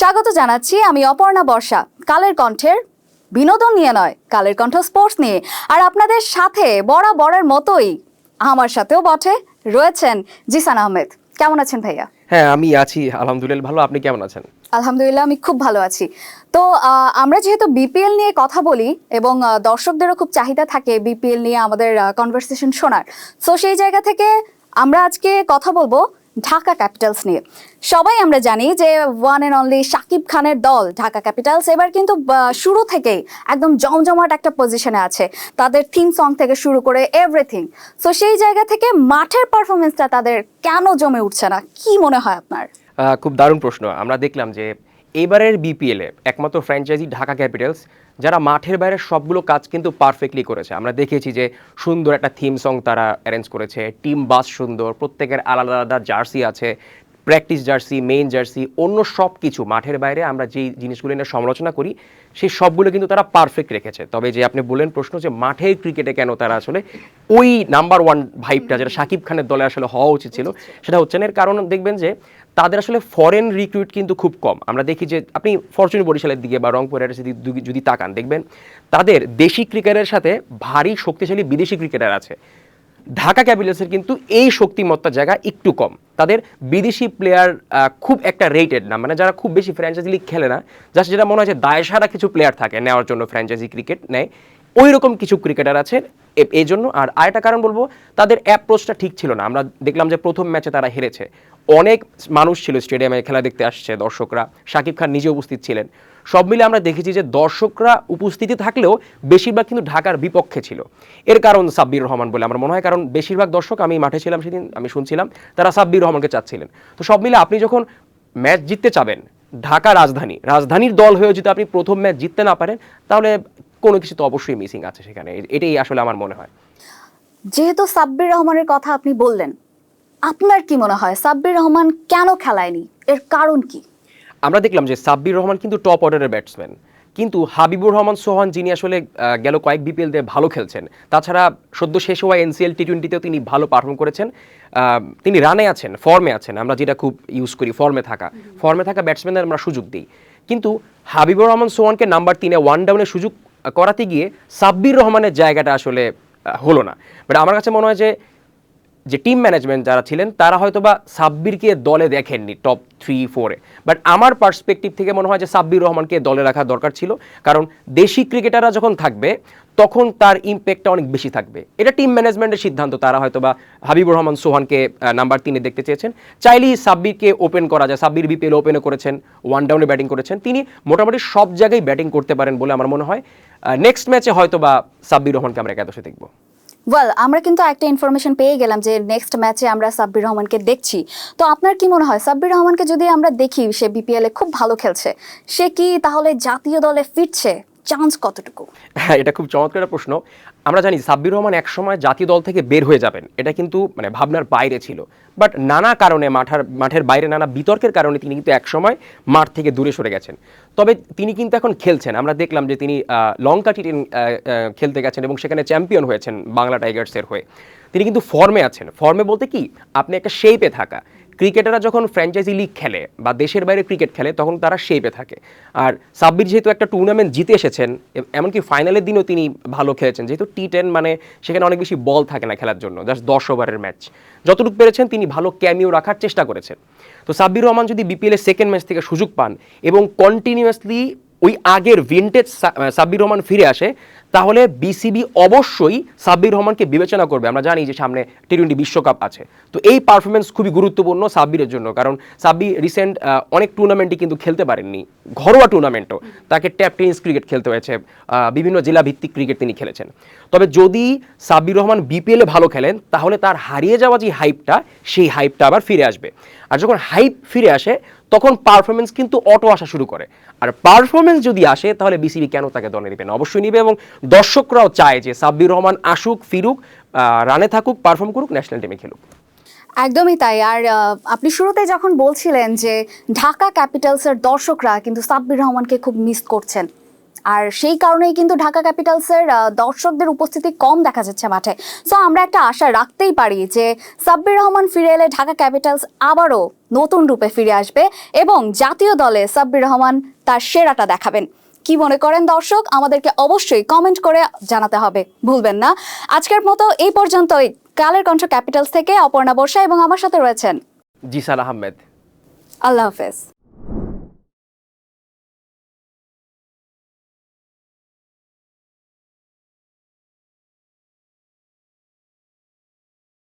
স্বাগত জানাচ্ছি আমি অপর্ণা বর্ষা। কালের কণ্ঠের বিনোদন নিয়ে নয় কালের কণ্ঠ স্পোর্টস নিয়ে। আর আপনাদের সাথে বরাবরের মতোই আমার সাথেও বটে রয়েছেন জিসান আহমেদ। কেমন আছেন ভাইয়া? হ্যাঁ আমি আছি আলহামদুলিল্লাহ ভালো। আপনি কেমন আছেন? আলহামদুলিল্লাহ আমি খুব ভালো আছি। তো আহ, আমরা যেহেতু বিপিএল নিয়ে কথা বলি এবং দর্শকদেরও খুব চাহিদা থাকে বিপিএল নিয়ে আমাদের কনভারসেশন শোনার। তো সেই জায়গা থেকে আমরা আজকে কথা বলব ঢাকা ক্যাপিটালস নিয়ে। সবাই আমরা জানি যে ওয়ান অ্যান্ড অনলি সাকিব খানের দল ঢাকা ক্যাপিটালস এবার কিন্তু শুরু থেকেই একদম জমজমাট একটা পজিশনে আছে। তাদের থিম সং থেকে শুরু করে এভরিথিং সো সেই জায়গা থেকে মাঠের পারফরমেন্সটা তাদের কেন জমে উঠছে না? কি মনে হয় আপনার? খুব দারুণ প্রশ্ন। আমরা দেখলাম যে এবারের বিপিএলে একমাত্র ফ্র্যাঞ্চাইজি ঢাকা ক্যাপিটালস যারা মাঠের বাইরে সবগুলো কাজ কিন্তু পারফেক্টলি করেছে। আমরা দেখেছি যে সুন্দর একটা থিম সং তারা অ্যারেঞ্জ করেছে। টিম বাস সুন্দর, প্রত্যেকের আলাদা আলাদা জার্সি আছে। প্র্যাকটিস জার্সি, মেইন জার্সি, অন্য সব কিছু মাঠের বাইরে আমরা যেই জিনিসগুলো নিয়ে সমালোচনা করি, সেই সবগুলো কিন্তু তারা পারফেক্ট রেখেছে। তবে যে আপনি বললেন প্রশ্ন যে মাঠের ক্রিকেটে কেন তারা আসলে ওই নাম্বার ওয়ান ভাইবটা যেটা শাকিব খানের দলে আসলে হওয়া উচিত ছিল, সেটা হচ্ছে না। এর কারণ দেখবেন যে তাদের আসলে ফরেন রিক্রুট কিন্তু খুব কম। আমরা দেখি যে আপনি ফরচুন বরিশালের দিকে বা রংপুর যদি তাকান, দেখবেন তাদের দেশি ক্রিকেটের সাথে ভারী শক্তিশালী বিদেশি ক্রিকেটার আছে। ঢাকা ক্যাপিটালসের কিন্তু এই শক্তিমত্তার জায়গা একটু কম। তাদের বিদেশি প্লেয়ার খুব একটা রেটেড না। মানে যারা খুব বেশি ফ্র্যাঞ্চাইজি লিগ খেলে না জাস্ট যেটা মনে হয় যে দায়সারা কিছু প্লেয়ার থাকে নেওয়ার জন্য ফ্র্যাঞ্চাইজি ক্রিকেট নেয়। ওই রকম কিছু ক্রিকেটার আছে এই জন্য। আর আরেকটা কারণ বলব, তাদের অ্যাপ্রোচটা ঠিক ছিল না। আমরা দেখলাম যে প্রথম ম্যাচে তারা হেরেছে। অনেক মানুষ ছিল স্টেডিয়ামে খেলা দেখতে আসছে, দর্শকরা। শাকিব খান নিজে উপস্থিত ছিলেন। সব মিলে আমরা দেখেছি যে দর্শকরা উপস্থিতি থাকলেও বেশিরভাগ কিন্তু ঢাকার বিপক্ষে ছিল। এর কারণ সাব্বির রহমান বলে আমার মনে হয়, কারণ বেশিরভাগ দর্শক আমি মাঠে ছিলাম সেদিন, আমি শুনছিলাম, তারা সাব্বির রহমানকে চাচ্ছিলেন। তো সব মিলে আপনি যখন ম্যাচ জিততে চাবেন, ঢাকা রাজধানী, রাজধানীর দল হয়েও যদি আপনি প্রথম ম্যাচ জিততে না পারেন, তাহলে কোনো কিছু তো অবশ্যই মিসিং আছে সেখানে। এটাই আসলে আমার মনে হয়। যেহেতু সাব্বির রহমানের কথা আপনি বললেন, আপনার কি মনে হয়, সাব্বির রহমান কেন খেলায়নি? এর কারণ কি? আমরা দেখলাম যে সাব্বির রহমান কিন্তু টপ অর্ডারের ব্যাটসম্যান কিন্তু হাবিবুর রহমান, সোহান যিনি আসলে গেল কয়েক বিপিএল দিয়ে ভালো খেলছেন, তাছাড়া সদ্য শেষ হওয়া এনসিএল টি টোয়েন্টিতেও তিনি ভালো পারফর্ম করেছেন। তিনি রানে আছেন ফর্মে আছেন, আমরা যেটা খুব ইউজ করি ফর্মে থাকা। ফর্মে থাকা ব্যাটসম্যানদের আমরা সুযোগ দিই। কিন্তু হাবিবুর রহমান, সোহানকে নাম্বার তিনে ওয়ান ডাউনে সুযোগ করাতে গিয়ে সাব্বির রহমানের জায়গাটা আসলে হলো না। বাট আমার কাছে মনে হয় যে যে টিম ম্যানেজমেন্ট যারা ছিলেন, তারা হয়তো বা সাব্বিরকে দলে দেখেননি টপ থ্রি ফোরে বাট আমার পার্সপেক্টিভ থেকে মনে হয় যে সাব্বির রহমানকে দলে রাখা দরকার ছিল। কারণ দেশি ক্রিকেটাররা যখন থাকবে, তখন তার ইম্প্যাক্টটা অনেক বেশি থাকবে। এটা টিম ম্যানেজমেন্টের সিদ্ধান্ত, তারা হয়তো বা হাবিবুর রহমান, সোহানকে নাম্বার তিনে দেখতে চেয়েছেন। চাইলেই সাব্বিরকে ওপেন করা যায়। সাব্বির বিপিএল ওপেনে করেছেন ওয়ান ডাউনে ব্যাটিং করেছেন। তিনি মোটামুটি সব জায়গায় ব্যাটিং করতে পারেন বলে আমার মনে হয়। নেক্সট ম্যাচে হয়তো বা সাব্বির রহমানকে আমরা একাদশে দেখব। ওয়েল আমরা কিন্তু একটা ইনফরমেশন পেয়ে গেলাম যে নেক্সট ম্যাচে আমরা সাব্বির রহমানকে দেখছি। তো আপনার কি মনে হয়, সাব্বির রহমানকে যদি আমরা দেখি, সে বিপিএল এ খুব ভালো খেলছে, সে কি তাহলে জাতীয় দলে ফিরছে? চান্স কতটুকু? হ্যাঁ এটা খুব চমৎকার প্রশ্ন। আমরা জানি সাব্বির রহমান একসময় জাতীয় দল থেকে বের হয়ে যাবেন। এটা কিন্তু মানে ভাবনার বাইরে ছিল। বাট নানা কারণে মাঠার, মাঠের বাইরে নানা বিতর্কের কারণে তিনি কিন্তু একসময় মাঠ থেকে দূরে সরে গেছেন। তবে তিনি কিন্তু এখন খেলছেন। আমরা দেখলাম যে তিনি লঙ্কা টি খেলতে গেছেন এবং সেখানে চ্যাম্পিয়ন হয়েছেন বাংলা টাইগার্সের হয়ে। তিনি কিন্তু ফর্মে আছেন। ফর্মে বলতে কি, আপনি একটা শেপে থাকা। ক্রিকেটাররা যখন ফ্র্যাঞ্চাইজি লিগ খেলে বা দেশের বাইরে ক্রিকেট খেলে, তখন তারা শেপে থাকে। আর সাব্বির যেহেতু একটা টুর্নামেন্ট জিতে এসেছেন এমনকি ফাইনালের দিনও তিনি ভালো খেলেছেন। যেহেতু টি টেন মানে সেখানে অনেক বেশি বল থাকে না খেলার জন্য জাস্ট দশ ওভারের ম্যাচ যতটুকু পেরেছেন, তিনি ভালো ক্যামিও রাখার চেষ্টা করেছেন। তো সাব্বির রহমান যদি বিপিএলের সেকেন্ড ম্যাচ থেকে সুযোগ পান এবং কন্টিনিউয়াসলি ওই আগের ভিনটেজ সাব্বির রহমান ফিরে আসে, তাহলে বিসিবি অবশ্যই সাব্বির রহমানকে বিবেচনা করবে। আমরা জানি যে সামনে টি টোয়েন্টি বিশ্বকাপ আছে। তো এই পারফরমেন্স খুবই গুরুত্বপূর্ণ সাব্বিরের জন্য, কারণ সাব্বির রিসেন্ট অনেক টুর্নামেন্টই কিন্তু খেলতে পারেননি। ঘরোয়া টুর্নামেন্টও তাকে ট্যাপ টেনিস ক্রিকেট খেলতে হয়েছে বিভিন্ন জেলা ভিত্তিক ক্রিকেট তিনি খেলেছেন। তবে যদি সাব্বির রহমান বিপিএলে ভালো খেলেন, তাহলে তার হারিয়ে যাওয়া যে হাইপটা সেই হাইপটা আবার ফিরে আসবে। আর যখন হাইপ ফিরে আসে তখন পারফরমেন্স কিন্তু অটো আসা শুরু করে। আর পারফরমেন্স যদি আসে, তাহলে বিসিবি কেন তাকে দলে নেবে না? অবশ্যই নিবে এবং দর্শকরাও চায় যে সাব্বির রহমান আসুক, ফিরুক রানে থাকুক পারফর্ম করুক ন্যাশনাল টিমে খেলুক। একদমই তাই। আর আপনি শুরুতে যখন বলছিলেন যে ঢাকা ক্যাপিটালসের দর্শকরা কিন্তু সাব্বির রহমানকে খুব মিস করছেন আর সেই কারণেই কিন্তু ঢাকা ক্যাপিটালসের দর্শকদের উপস্থিতি কম দেখা যাচ্ছে মাঠে। সো আমরা একটা আশা রাখতেই পারি যে সাব্বির রহমান ফিরে এলে ঢাকা ক্যাপিটালস আবারও নতুন রূপে ফিরে আসবে এবং জাতীয় দলে সাব্বির রহমান তার সেরাটা দেখাবেন। কি মনে করেন দর্শক? আমাদেরকে অবশ্যই কমেন্ট করে জানাতে হবে। ভুলবেন না। আজকের মতো এই পর্যন্তই। কালের কণ্ঠ ক্যাপিটালস থেকে অপর্ণা বর্ষা এবং আমার সাথে রয়েছেন জিসাল আহমেদ। আল্লাহ হাফেজ।